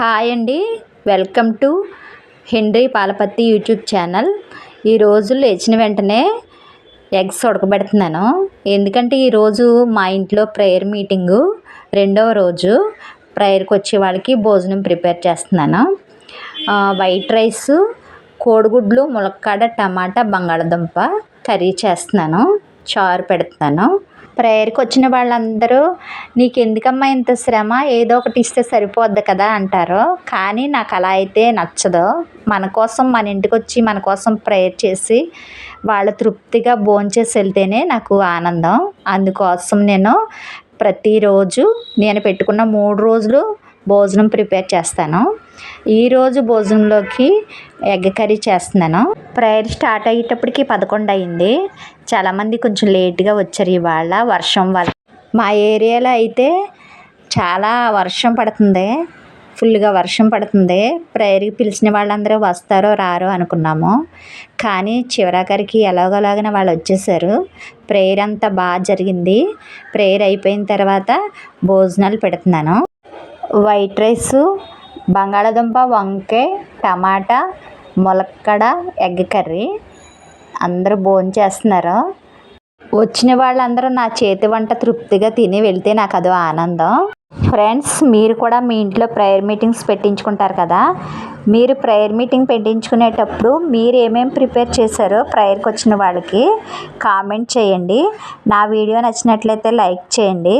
Hi అండి. Welcome to Henry Palapatti YouTube channel. ఈరోజు లేచిన వెంటనే ఎగ్స్ ఉడకబెడుతున్నాను. ఎందుకంటే ఈరోజు మా ఇంట్లో ప్రేయర్ మీటింగు రెండవ రోజు. ప్రేయర్కి వచ్చే వాళ్ళకి భోజనం ప్రిపేర్ చేస్తున్నాను. వైట్ రైస్ కోడిగుడ్లు ములక్కాడ టమాటా బంగాళదుంప కర్రీ చేస్తున్నాను. చారు పెడుతున్నాను ప్రేయర్కి వచ్చిన వాళ్ళందరూ నీకు ఎందుకమ్మా ఇంత శ్రమ? ఏదో ఒకటి ఇస్తే సరిపోద్ది కదా అంటారు. కానీ నాకు అలా అయితే నచ్చదు. మన కోసం మన ఇంటికి వచ్చి మన కోసం ప్రేయర్ చేసి వాళ్ళు తృప్తిగా భోంచేసి వెళ్తేనే నాకు ఆనందం. అందుకోసం నేను ప్రతిరోజు నేను పెట్టుకున్న మూడు రోజులు భోజనం ప్రిపేర్ చేస్తాను. ఈరోజు భోజనంలోకి ఎగ్ కర్రీ చేస్తున్నాను. ప్రేయర్ స్టార్ట్ అయ్యేటప్పటికి పదకొండు అయింది. చాలామంది కొంచెం లేట్గా వచ్చారు ఇవాళ వర్షం వల్ల. మా ఏరియాలో అయితే చాలా వర్షం పడుతుంది. ఫుల్గా వర్షం పడుతుంది. ప్రేయర్కి పిలిచిన వాళ్ళందరూ వస్తారో రారో అనుకున్నాము. కానీ చివరాఖరికి ఎలాగోలాగిన వాళ్ళు వచ్చేసారు. ప్రేయర్ అంతా బాగా జరిగింది. ప్రేయర్ అయిపోయిన తర్వాత భోజనాలు పెడుతున్నాను. వైట్ రైసు బంగాళాదుంప వంకాయ టమాటా ములక్కడ ఎగ్ కర్రీ. అందరూ భోంచేస్తున్నారు వచ్చిన వాళ్ళందరూ నా చేతి వంట తృప్తిగా తిని వెళ్తే నాకు అదో ఆనందం. ఫ్రెండ్స్ మీరు కూడా మీ ఇంట్లో ప్రేయర్ మీటింగ్స్ పెట్టించుకుంటారు కదా? మీరు ప్రేయర్ మీటింగ్ పెట్టించుకునేటప్పుడు మీరు ఏమేమి ప్రిపేర్ చేశారో ప్రేయర్కి వచ్చిన వాళ్ళకి కామెంట్ చేయండి. నా వీడియో నచ్చినట్లయితే లైక్ చేయండి.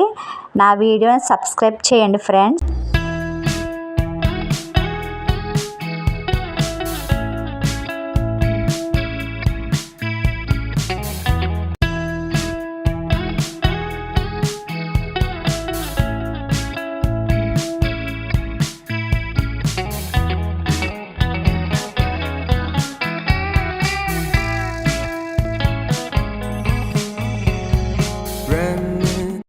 నా వీడియోని సబ్స్క్రైబ్ చేయండి ఫ్రెండ్స్.